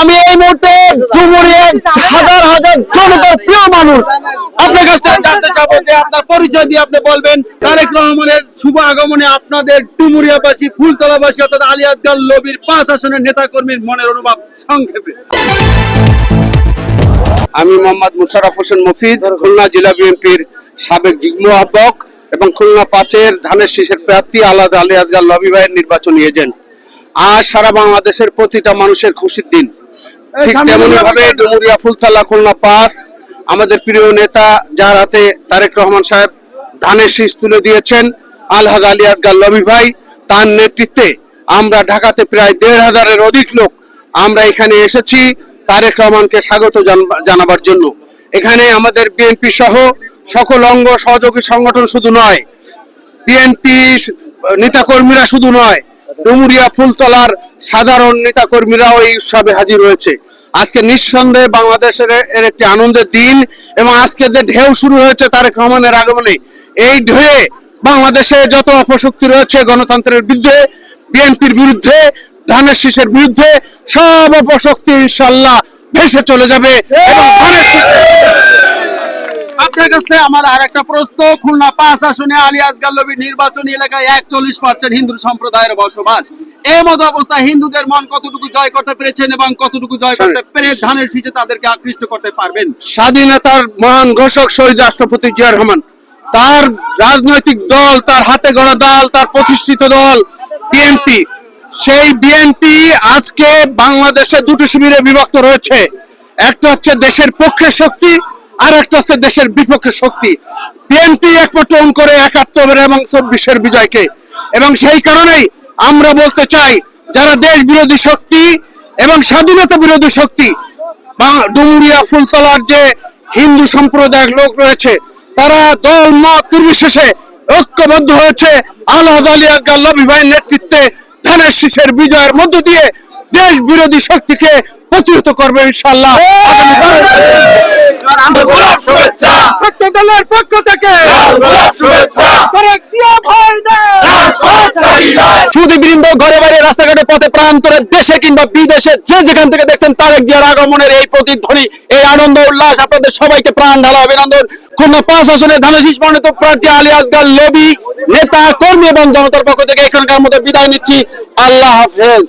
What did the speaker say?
আমি এই মুহূর্তে ডুমুরিয়ার হাজার হাজার জনতার প্রিয় মানুষ। আপনার কাছ থেকে জানতে চাবো যে আপনার পরিচয় দিয়ে আপনি বলবেন, তারেক রহমানের শুভ আগমনে আপনাদের ডুমুরিয়াবাসী, ফুলতলাবাসী অর্থাৎ আলিয়াজগাল লবির পাঁচ আসনের নেতা কর্মীর মনের অনুভব সংক্ষেপে। আমি মোহাম্মদ মুশারফ হোসেন মফিদ, খুলনা জেলা বিএনপির সাবেক যুগ্ম আহ্বক এবং খুলনা পাঁচের ধানের শীষের প্রার্থী আলাদা আলী আজগার লবি ভাইয়ের নির্বাচনী এজেন্ট। আজ সারা বাংলাদেশের প্রতিটা মানুষের খুশির দিন। ঠিক তেমনি ভাবে ডুমুরিয়া ফুলতলা খুলনা পাঁচ আমাদের প্রিয় নেতা যার হাতে তারেক রহমান সাহেব ধানের শীষ তুলে দিয়েছেন আলহাদ আলী আজগার লবি ভাই তার নেতৃত্বে আমরা ঢাকাতে প্রায় দেড় হাজারের অধিক লোক আমরা এখানে এসেছি তারেক রহমানকে স্বাগত জানাবার জন্য। এখানে আমাদের বিএনপি সহ সকল অঙ্গ সহযোগী সংগঠন শুধু নয় বিএনপি নেতাকর্মীরা শুধু নয় ডুমুরিয়া ফুলতলার সাধারণ নেতাকর্মীরাও এই উৎসবে হাজির হয়েছে। আজকে নিঃসন্দেহে বাংলাদেশের এর একটি আনন্দের দিন এবং আজকে যে ঢেউ শুরু হয়েছে তার রহমানের আগমনে। এই ঢেউয়ে বাংলাদেশে যত অপশক্তি রয়েছে, গণতন্ত্রের বিরুদ্ধে, বিএনপির বিরুদ্ধে, ধানের শীষের বিরুদ্ধে, সব অপশক্তি ইনশাল্লাহ ভেসে চলে যাবে এবং ধানের আপনার কাছে আমার আর একটা প্রশ্ন খুলনা পাঁচ আসনে আলী আজগার লবি নির্বাচনী এলাকায় একচল্লিশ পার্সেন্ট হিন্দু সম্প্রদায়ের বসবাস। এই মতো অবস্থায় হিন্দুদের মন কতটুকু জয় করতে পেরেছেন এবং কতটুকু জয় করতে পেরে ধানের শীষে তাদেরকে আকৃষ্ট করতে পারবেন? স্বাধীনতার মহান ঘোষক শহীদ রাষ্ট্রপতি জিয়া রহমান তার রাজনৈতিক দল তার হাতে গড়া দল তার প্রতিষ্ঠিত দল বিএনপি সেই বিএনপি আজকে বাংলাদেশে দুটো শিবিরে বিভক্ত রয়েছে। একটা হচ্ছে দেশের পক্ষে শক্তি আর একটা হচ্ছে দেশের বিপক্ষে শক্তি। বিএনপি একপটন করে একাত্তরের এবং চব্বিশের বিজয়কে। এবং সেই কারণেই আমরা বলতে চাই, যারা দেশ বিরোধী শক্তি এবং স্বাধীনতা বিরোধী শক্তি ডুমুরিয়া, ফুলতলার যে হিন্দু সম্প্রদায়ের লোক রয়েছে, তারা দল, মত নির্বিশেষে ঐক্যবদ্ধ হয়েছে। আল্লাহ আলী লবি ভাইয়ের নেতৃত্বে ধানের শীষের বিজয়ের মধ্য দিয়ে দেশ বিরোধী শক্তিকে প্রতিহত করবে ইনশাল্লাহ সত্য দলের পক্ষ থেকে তারেক জিয়া ভাই সুদীবৃন্দ ঘরে বাইরে রাস্তাঘাটে পথে প্রান্তরে দেশে কিংবা বিদেশে যে যেখান থেকে দেখছেন তারেক জিয়ার আগমনের এই প্রতিধ্বনি, এই আনন্দ, উল্লাস, আপনাদের সবাইকে প্রাণ ঢালা অভিনন্দন। খুলনা পাঁচ আসনে ধানশীষ মনোনীত প্রার্থী আলী আজগার লবি, নেতা, কর্মী এবং জনতার পক্ষ থেকে এখানকার মধ্যে বিদায় নিচ্ছি। আল্লাহ হাফেজ।